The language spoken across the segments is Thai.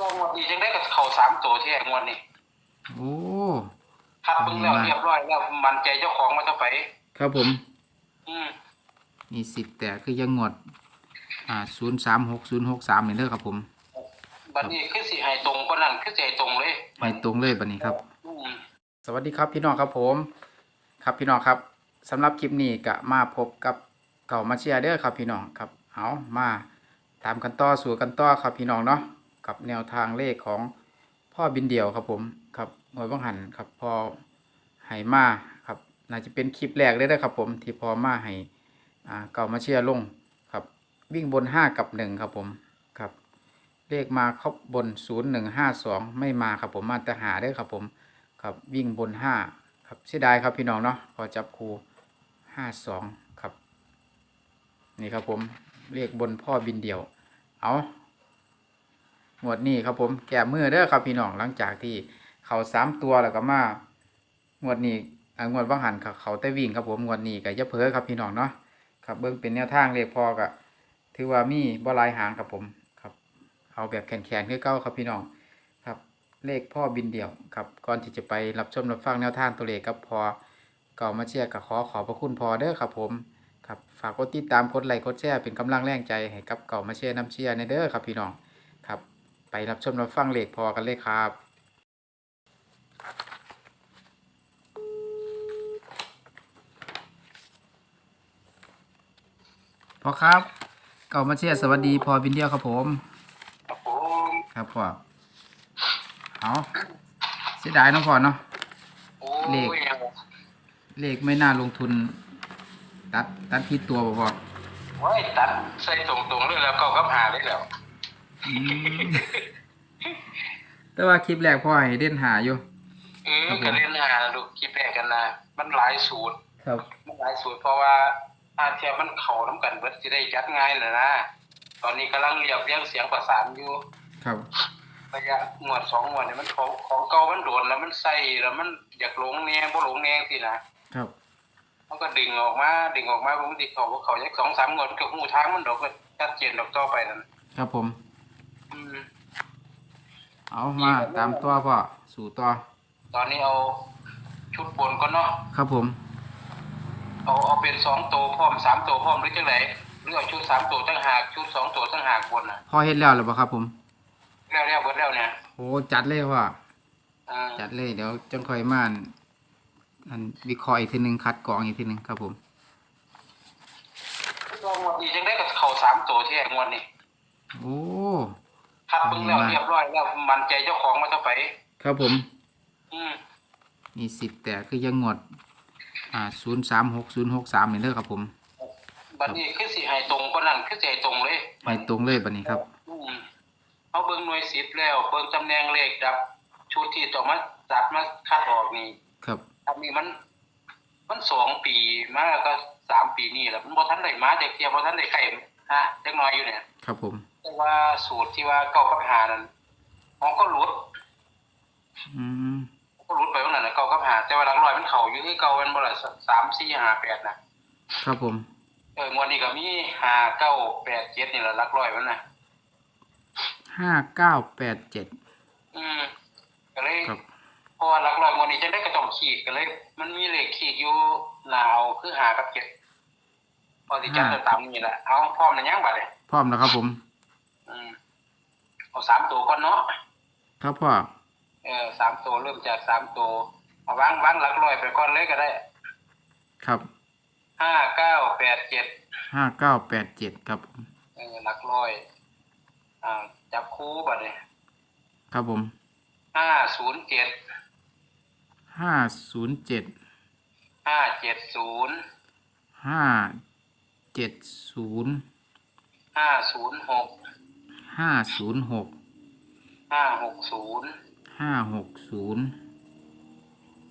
ลองวันดีจังได้กับเขาสามตัวที่แงวดนี่โอ้ คัดเบิ่งแล้วเรียบร้อยแล้วมันใจเจ้าของมาเท่าไป ครับผม อืมมีสิทธิ์แต่คือยังงวด อ่าศูนย์สามหกศูนย์หกสามนี่เด้อครับผมบัดนี้คือสิให้ตรงกว่านั้นคือสิให้ตรงเลยไปตรงเลยบัดนี้ครับ อืม สวัสดีครับพี่น้องครับผม ครับพี่น้องครับสำหรับคลิปนี้ก็มาพบกับเก่ามาเชียร์เด้อครับพี่น้องครับเอามาตามกันต่อสู่กันต่อครับพี่น้องเนาะ กับแนวทางเลขของพ่อบินเดี่ยวครับผมครับหน่วยบังหันครับพอให้มาครับน่าจะเป็นคลิปแรกเลยนะครับผมที่พอมาให้อ่าเก่ามาเชียร์ลงครับ วิ่งบน5กับ1ครับผมครับ เลขมาครบบน0152ไม่มาครับผมมาแต่หาเด้ครับผมครับวิ่งบนห้าครับเสียดายครับพี่น้องเนาะพอจับครูห้าสองครับ นี่ครับผมเรียกบนพ่อบินเดี่ยว เอา หมวดนี้ครับผมแก้มือเด้อครับพี่น้องหลังจากที่เขาสามตัวแล้วก็มาหมวดนี้อ่างวดว่างหันเขาเขาแต่วิ่งครับผมหมวดนี้ก็จะเพ้อครับพี่น้องเนาะครับเบิ้องเป็นแนวทางเลขพอก็ถือว่ามีบ่ลายหางครับผมครับเอาแบบแขนๆคือเก้าครับพี่น้องครับเลขพ่อบินเดี่ยวครับก่อนที่จะไปรับชมรับฟังแนวทางตัวเลขกับพอเก่ามาเชียร์กับขอขอบพระคุณพอเด้อครับผมครับฝากกดติดตามกดไลค์กดแชร์เป็นกำลังแรงใจให้กับเก่ามาเชียร์น้ำเชียร์ในเด้อครับพี่น้อง ไปรับชมรับฟังเลขพอกันเลยครับพอครับเก่ามาเชียร์สวัสดีพอบินเดี่ยวครับผม ครับผมครับพ่อเอาเสียดายเนาะพ่อเนาะ โอ้เลข ยเลขไม่น่าลงทุน ตัดตัดผิดตัวบ่พ่อ โอ้ยตัดใส่ตรงๆเลยแล้วก็กับหาได้แล้วอืม แต่ว่าคลิปแรกพ่อให้เด่นหาอยู่เออครับผมก็เล่นหาลูกคิดแรกกันนะมันหลายสูตร ครับ มันหลายสูตรเพราะว่าอาเทียมันเข้านํกันเบิดสิได้จัดง่ายน่ะนะ ตอนนี้กำลังเรียบเรียงเสียงประสานอยู่ครับ ระยะงวดสองงวดเนี่ยมันของของเก่ามันโดนแล้วมันใส่แล้วมันอยากหลงแนงบ่หลงแนงสินะครับ มันก็ดึงออกมาดึงออกมาบางทีเขาบ่เขาจักสองสามงวดก็หูทางมันดอกก็ชัดเจนดอกต่อไปนั่นครับผมอืม เอามาตามตัวพ่อสู่ต่อตอนนี้เอาชุดบนก่อนเนาะครับผม เอาเอาเป็นสองตัวพร้อมสามตัวพร้อมหรือจังไดหรือเอาชุดสามตัวตั้งหากชุดสองตัวตั้งหากบนน่ะพ่อเฮ็ดแล้วหรือเปล่าครับผมแล้วแล้วเบิดแล้วเนี่ยโอ้จัดเลยพ่ออ่าจัดเลยเดี๋ยวจังค่อยมาอันอันวิเคราะห์อีกทีหนึงคัดกรองอีกทีหนึงครับผมลองวันดีจังได้กับเขาสามตัวที่งวดนี้โอ้ คัดเบิ่งแล้วเรียบร้อยแล้วมันใจเจ้าของมาเท่าไป ครับผม อืมมีสิทธิ์แต่คือยังงวด อ่าศูนย์สามหกศูนย์หกสามนี่เด้อครับผมบัดนี้คือสิให้ตรงกว่านั้นคือสิให้ตรงเลยไปตรงเลยบัดนี้ครับอืมเอาเบิ่งหน่วยสิบแล้ว เบิ่งตำแหน่งเลขดับ ชุดที่ต้องมาจัดมาคัดออกนี่ครับอันนี้มัน มันสองปีมาแล้วก็สามปีนี่แหละมันบ่ทันได้มาเด็กเทียบ่ทันได้ใกล้ฮะจักหน่อยอยู่เนี่ย ครับผม แต่ว่าสูตรที่ว่าเก้ากับหานั้นของก็หลุดอืมก็หลุดไปว่านั้นน่ะเก้ากับหาแต่ว่าหลักร้อยมันเข้าอยู่คือเก่ามันบ่ล่ะสามสี่ห้าแปดน่ะครับผมเอองวดนี้ก็มีห้าเก้าแปดเจ็ดนี่แหละหลักร้อยมันน่ะห้าเก้าแปดเจ็ดอืมก็เลยครับเพราะว่าหลักร้อยงวดนี้จะได้ก็ต้องขีดก็เลย มันมีเลขขีดอยู่หนาวคือหากับเจ็ดพอสิจัดจะตามนี่แหละเอาพร้อมแล้วยังบัดนี้พร้อมแล้วครับผม อืมเอาสามตัวก่อนเนาะครับพ่อเออสามตัวเริ่มจากสามตัวเอาวางวางหลักร้อยไปก่อนเลยก็ได้ครับห้าเก้าแปดเจ็ดห้าเก้าแปดเจ็ดครับผมเออหลักร้อยอ่าจับคู่บัดนี้ครับผมห้าศูนย์เจ็ดห้าศูนย์เจ็ดห้าเจ็ดศูนย์ห้าเจ็ดศูนย์ห้าศูนย์หก ห้าศูนย์หกห้าหกศูนย์ห้าหกศูนย์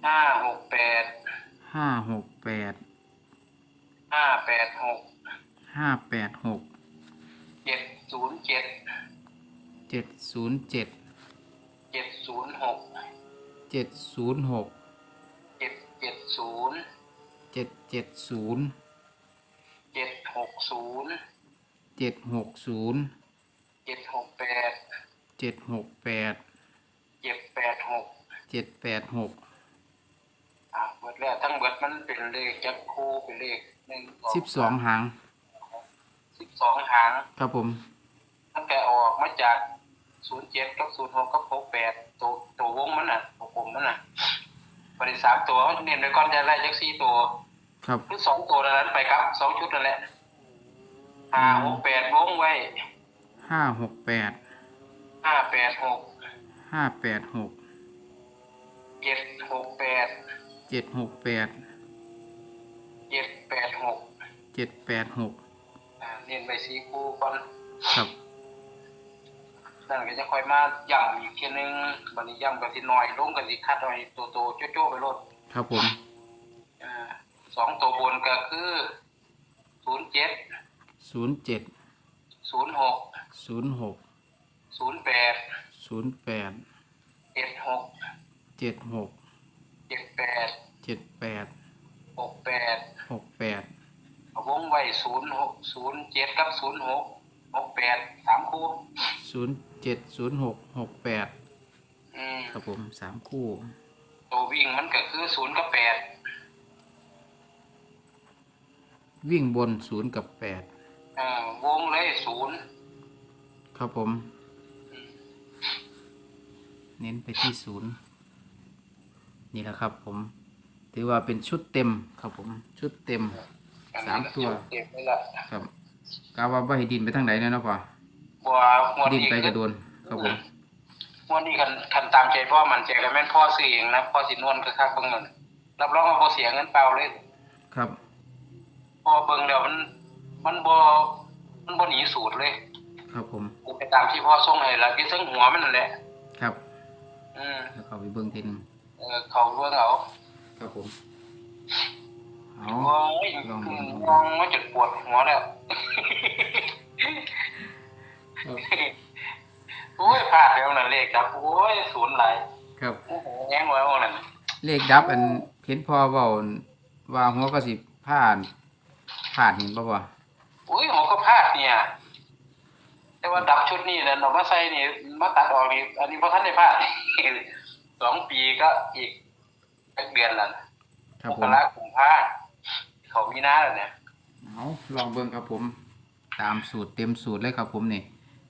ห้าหกแปดห้าหกแปดห้าแปดหกห้าแปดหกเจ็ดศูนย์เจ็ดเจ็ดศูนย์เจ็ดเจ็ดศูนย์หกเจ็ดศูนย์หกเจ็ดเจ็ดศูนย์เจ็ดเจ็ดศูนย์เจ็ดหกศูนย์เจ็ดหกศูนย์ เจ็ดหกแปดเจ็ดหกแปดเจ็ดแปดหกเจ็ดแปดหกอ่าเบิดแล้วทั้งเบิดมันเป็นเลขจักคู่เป็นเลขหนึ่งสิบสองหางสิบสองหางครับผมตั้งแต่ออกมาจากศูนย์เจ็ดกับศูนย์หกกับหกแปดตัวตัววงมันน่ะตัวกลมมันน่ะบริสามตัวเขาเน้นไปก่อนจะไล่จักสี่ตัว ครับหรือสองตัวนั้นไปครับสองชุดนั่นแหละห้าหกแปดวงไว้ ห้าหกแปดห้าแปดหกห้าแปดหกเจ็ดหกแปดเจ็ดหกแปดเจ็ดแปดหกเจ็ดแปดหกอ่าเน้นไปสีคู่ก่อนครับนั่นก็จะค่อยมาย่ำอีกทีนึงบันนี้ย่ำกันสิหน่อยลงกันสิคัดเอาให้ตัวโตๆโจ้ๆไปรถครับผมอ่าสองตัวบนก็คือศูนย์เจ็ดศูนย์เจ็ดศูนย์หก ศูนย์หกศูนย์แปดศูนย์แปดเจ็ดหกเจ็ดหกเจ็ดแปดเจ็ดแปดหกแปดหกแปดเอาวงไว้ศูนย์หกศูนย์เจ็ดกับศูนย์หกหกแปดสามคู่ศูนย์เจ็ดศูนย์หกหกแปดอืมครับผมสามคู่ ตัววิ่งมันก็คือศูนย์กับแปดวิ่งบนศูนย์กับแปดเอ่อวงเลยศูนย์ ครับผม เน้นไปที่ศูนย์นี่แหละครับ ผม ถือว่าเป็นชุดเต็มครับผม ชุดเต็ม อันสามนี้ก็ตัว เก็บไว้ละครับกาว่าบ่ให้ดินไปทางไหนเนี่ยเนาะพ่อบัวงวดดินนี้ไปกระโดนครับผมงวดนี้คันคันตามใจพ่อมันใจกันแม่นพ่อซื้อเองนะพ่อสินวนก็คักเบิ่งเงินรับรองว่าบ่เสียเงินเปล่าเลย ครับ พอเบิ่งแล้วมันมันบ่มันบ่หนีสูตรเลย ครับผมกูไปตามที่พ่อส่งให้ละที่ซึ่งหัวมันนั่นแหละ ครับ อืมแล้วเข้าไปเบิ่งทีหนึงเออเขาเบิ่งเอาครับผมเอาโอ้ยลองดูมองมาจุดปวดหัวแล้วครับโอ้ยพลาดแล้วนั่นเลขครับโอ้ยศูนย์หลายครับ โอ้โหแย้งไว้ว่านั่นเลขดับอันเห็นพ่อเว้าว่าหัวก็สิผ่านผ่านเห็นบ่บ่อุ้ยหัวก็พลาดเนี่ย แต่ว่าดับชุดนี้แล้วเอามาใส่นี่มาตัดออกนี่อันนี้เพราะท่านได้พลาดสองปีก็อีกสักเดือนละครับมผกมราคมพาเขามีหน้าแล้วเนี่ยเอาลองเบิ่งครับผม ตามสูตรเต็มสูตรเลยครับผมนี่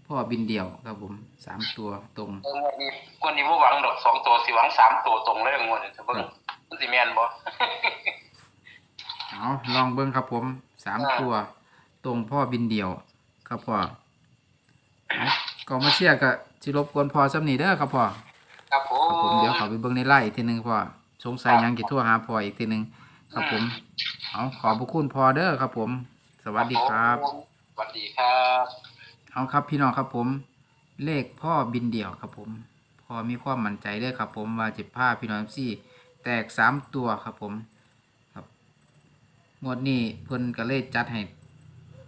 พ่อบินเดี่ยวครับผมสามตัวตรงเอองวดนี้งวดนี้บ่หวังดอกสองตัวสิหวังสามตัวตรงเลยงวดนี้จะเบิ่งมันสิแม่นบ่เอาลองเบิ่งครับผมสามอ่าตัว ตรงพ่อบินเดี่ยว ครับพ่อเอา ก็มาเชียร์ก็สิรบกวนพ่อซ้ำนี่เด้อครับพ่อครับผครับผมมเดี๋ยวเขาไปเบิ่งในไล่อีกทีหนึงพ่อสงสัยหยังกี่ทั่วหาพ่ออีกทีหนึงครับผมเอาขอบพระคุณพ่อเด้อครับผม สวัสดีครับผมสวัสดีครับ เอาครับพี่น้องครับผม เลขพ่อบินเดี่ยวครับผม พอมีความมั่นใจเด้อครับ ผมว่าจะพาพี่น้องซี่แตกสามตัวครับผมครับงวดนี้เพิ่นก็เลยจัดให้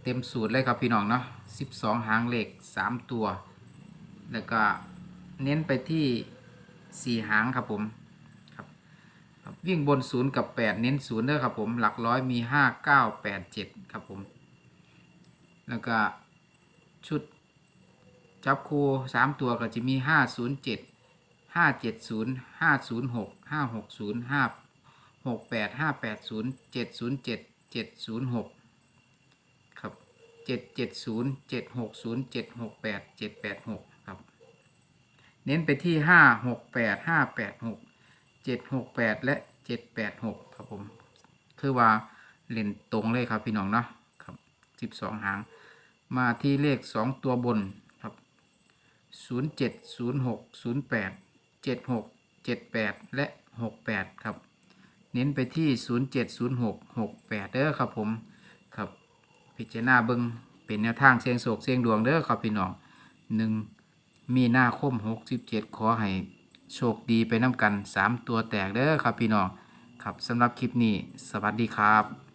เต็มสูตรเลยครับพี่น้องเนาะ 12 หางเหล็ข3 ตัว แล้วก็เน้นไปที่ 4 หางครับผมครับวิ่งบน 0 กับ 8 เน้น0เด้วยครับผมหลักร้อยมี 5 9 8 7 ครับผม แล้วก็ชุดจับคู3 ตัวก็จะมี 5 0 7 5 7 0 5 0 6 5 6 0 5 6 8 5 8 0 7 0 7 7 0 6 เจ็ดเจ็ดศูนย์เจ็ดหกศูนย์เจ็ดหกแปดเจ็ดแปดหกครับ เน้นไปที่ห้าหกแปดห้าแปดหกเจ็ดหกแปดและเจ็ดแปดหกครับผม คือว่าเล่นตรงเลยครับพี่น้องเนาะครับสิบสองหาง มาที่เลขสองตัวบนครับศูนย์เจ็ดศูนย์หกศูนย์แปดเจ็ดหกเจ็ดแปดและหกแปดครับ เน้นไปที่ศูนย์เจ็ดศูนย์หกหกแปดเด้อครับผมครับ พิจารณาเบิงเป็นแนวทางเสียงโศกเสียงดวงเด้อครับพี่น้องหนึ่งมีหน้าคมหกสิบเจ็ดขอให้โชคดีไปน้ำกันสามตัวแตกเด้อครับพี่น้องครับสำหรับคลิปนี้ สวัสดีครับ